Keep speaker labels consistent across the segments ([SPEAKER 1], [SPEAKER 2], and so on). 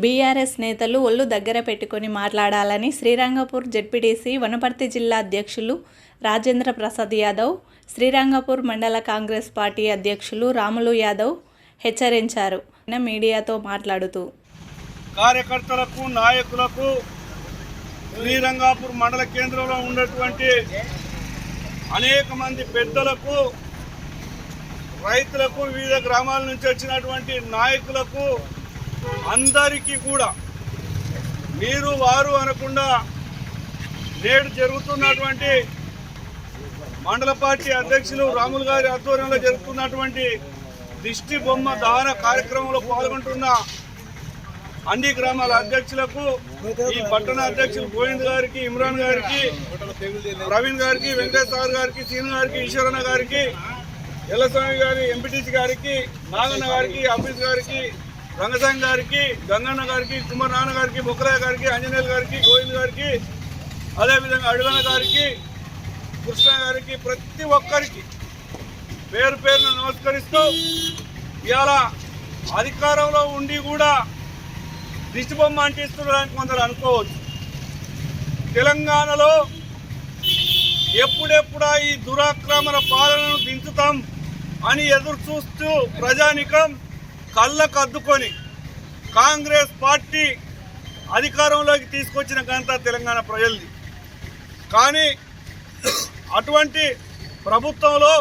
[SPEAKER 1] BRS నేతలు ఒళ్ళు దగ్గర పెట్టుకొని మాట్లాడాలని శ్రీరంగపూర్ జెడ్పీటీసీ వనపర్తి జిల్లా అధ్యక్షులు రాజేంద్ర ప్రసాద్ యాదవ్ శ్రీరంగపూర్ మండల కాంగ్రెస్ పార్టీ అధ్యక్షులు రాములు యాదవ్ హెచ్చరించారు. మీడియాతో మాట్లాడుతూ
[SPEAKER 2] కార్యకర్తలకు నాయకులకు శ్రీరంగాపూర్ మండల కేంద్రంలో ఉన్నటువంటి అనేక మంది పెద్దలకు రైతులకు వివిధ గ్రామాల నుంచి వచ్చినటువంటి నాయకులకు అందరికీ కూడా మీరు వారు అనకుండా నేడు జరుగుతున్నటువంటి మండల పార్టీ అధ్యక్షులు రాములు గారి ఆధ్వర్యంలో జరుగుతున్నటువంటి దిష్టి బొమ్మ దహన కార్యక్రమంలో పాల్గొంటున్న అన్ని గ్రామాల అధ్యక్షులకు ఈ పట్టణ అధ్యక్షులు గోవింద్ గారికి ఇమ్రాన్ గారికి ప్రవీణ్ గారికి వెంకటేశ్వర గారికి సీను గారికి ఈశ్వరన్న గారికి ఎల్లస్వామి గారి ఎంపీటీసీ గారికి నాగన్న గారికి ఆఫీస్ గారికి రంగసాంగ్ గారికి గంగన్న గారికి కుమార్ నాన్న గారికి బొక్కరాయ గారికి ఆంజనేయులు గారికి గోవింద్ గారికి అదేవిధంగా అడుగన్న గారికి కృష్ణ గారికి ప్రతి ఒక్కరికి పేరు పేరును నమస్కరిస్తూ ఇవాళ అధికారంలో ఉండి కూడా దిష్టి బొమ్మ అంటిస్తున్నారని కొందరు అనుకోవచ్చు. తెలంగాణలో ఎప్పుడెప్పుడా ఈ దురాక్రమణ పాలనను దించుతాం అని ఎదురు చూస్తూ ప్రజానికం కళ్ళకు అద్దుకొని కాంగ్రెస్ పార్టీ అధికారంలోకి తీసుకొచ్చిన ఘనత తెలంగాణ ప్రజలది. కానీ అటువంటి ప్రభుత్వంలో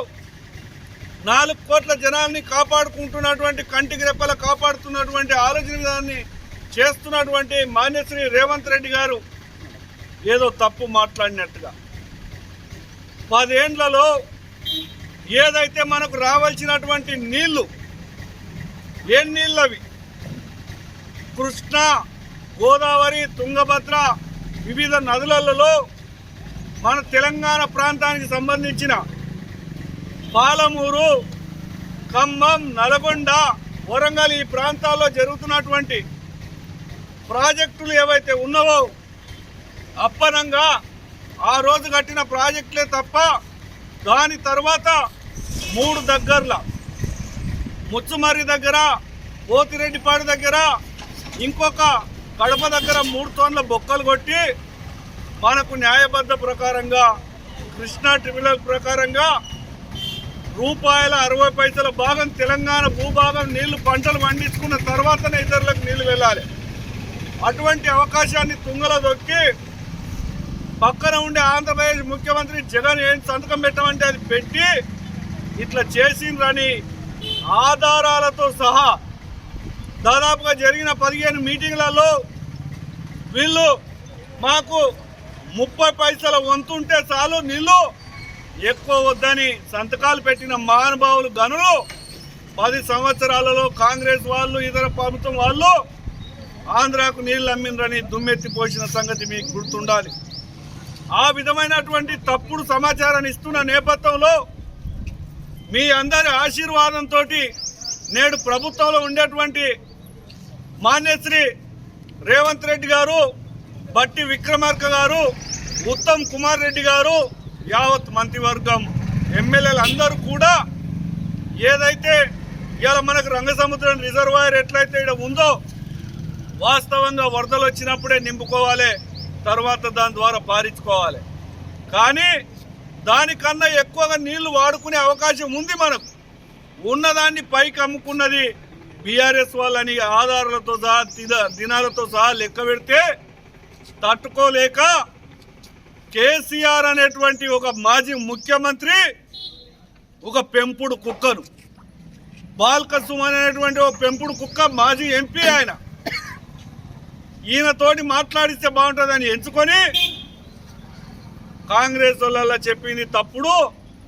[SPEAKER 2] నాలుగు కోట్ల జనాల్ని కాపాడుకుంటున్నటువంటి కంటికి రెప్పల కాపాడుతున్నటువంటి ఆలోచన విధానాన్ని చేస్తున్నటువంటి మాన్యశ్రీ రేవంత్ రెడ్డి గారు ఏదో తప్పు మాట్లాడినట్టుగా. పదేండ్లలో ఏదైతే మనకు రావాల్సినటువంటి నీళ్ళు ఏం నీళ్ళు అవి కృష్ణ గోదావరి తుంగభద్ర వివిధ నదులలో మన తెలంగాణ ప్రాంతానికి సంబంధించిన పాలమూరు ఖమ్మం నల్గొండ వరంగల్ ఈ ప్రాంతాల్లో జరుగుతున్నటువంటి ప్రాజెక్టులు ఏవైతే ఉన్నావో అప్పనంగా ఆ రోజు కట్టిన ప్రాజెక్టులే తప్ప దాని తర్వాత మూడు దగ్గరలో ముచ్చుమర్రి దగ్గర పోతిరెడ్డిపాడు దగ్గర ఇంకొక కడప దగ్గర మూడు తోన్ల బొక్కలు కొట్టి మనకు న్యాయబద్ధ ప్రకారంగా కృష్ణా ట్రిబ్యునల్ ప్రకారంగా రూపాయల అరవై పైసల భాగం తెలంగాణ భూభాగం నీళ్ళు పంటలు పండించుకున్న తర్వాతనే ఇతరులకు నీళ్ళు వెళ్ళాలి. అటువంటి అవకాశాన్ని తుంగలో దొక్కి పక్కన ఉండే ఆంధ్రప్రదేశ్ ముఖ్యమంత్రి జగన్ ఏం సంతకం పెట్టమంటే అది పెట్టి ఇట్లా చేసిండ్రని ఆధారాలతో సహా దాదాపుగా జరిగిన పదిహేను మీటింగ్లలో వీళ్ళు మాకు ముప్పై పైసల వంతుంటే చాలు నీళ్ళు ఎక్కువ వద్దని సంతకాలు పెట్టిన మహానుభావులు గనులు పది సంవత్సరాలలో కాంగ్రెస్ వాళ్ళు ఇతర ప్రభుత్వం వాళ్ళు ఆంధ్రాకు నీళ్ళు అమ్మిండ్రని దుమ్మెత్తి పోసిన సంగతి మీకు గుర్తుండాలి. ఆ విధమైనటువంటి తప్పుడు సమాచారాన్ని ఇస్తున్న నేపథ్యంలో మీ అందరి ఆశీర్వాదంతో నేడు ప్రభుత్వంలో ఉండేటువంటి మాన్యశ్రీ రేవంత్ రెడ్డి గారు బట్టి విక్రమార్క గారు ఉత్తమ్ కుమార్ రెడ్డి గారు యావత్ మంత్రివర్గం ఎమ్మెల్యేలు అందరూ కూడా ఏదైతే ఇవాళ మనకు రంగసముద్రం రిజర్వాయర్ ఎట్లయితే ఇక్కడ ఉందో వాస్తవంగా వరదలు వచ్చినప్పుడే నింపుకోవాలి తర్వాత దాని ద్వారా పారించుకోవాలి. కానీ దానికన్నా ఎక్కువగా నీళ్ళు వాడుకునే అవకాశం ఉంది మనకు. ఉన్నదాన్ని పైకి అమ్ముకున్నది బీఆర్ఎస్ వాళ్ళని ఆధారాలతో సహా దిన- దినాలతో సహా లెక్క పెడితే తట్టుకోలేక కేసీఆర్ అనేటువంటి ఒక మాజీ ముఖ్యమంత్రి ఒక పెంపుడు కుక్కను. బాల్కసుమ్ అనేటువంటి ఒక పెంపుడు కుక్క మాజీ ఎంపీ ఆయన. ఈయనతోటి మాట్లాడిస్తే బాగుంటుందని ఎంచుకొని కాంగ్రెస్ వాళ్ళ చెప్పింది తప్పుడు.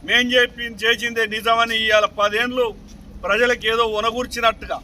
[SPEAKER 2] మేం చెప్పింది చేసిందే నిజమని ఇవాళ పదేళ్ళు ప్రజలకు ఏదో ఉనగూర్చినట్టుగా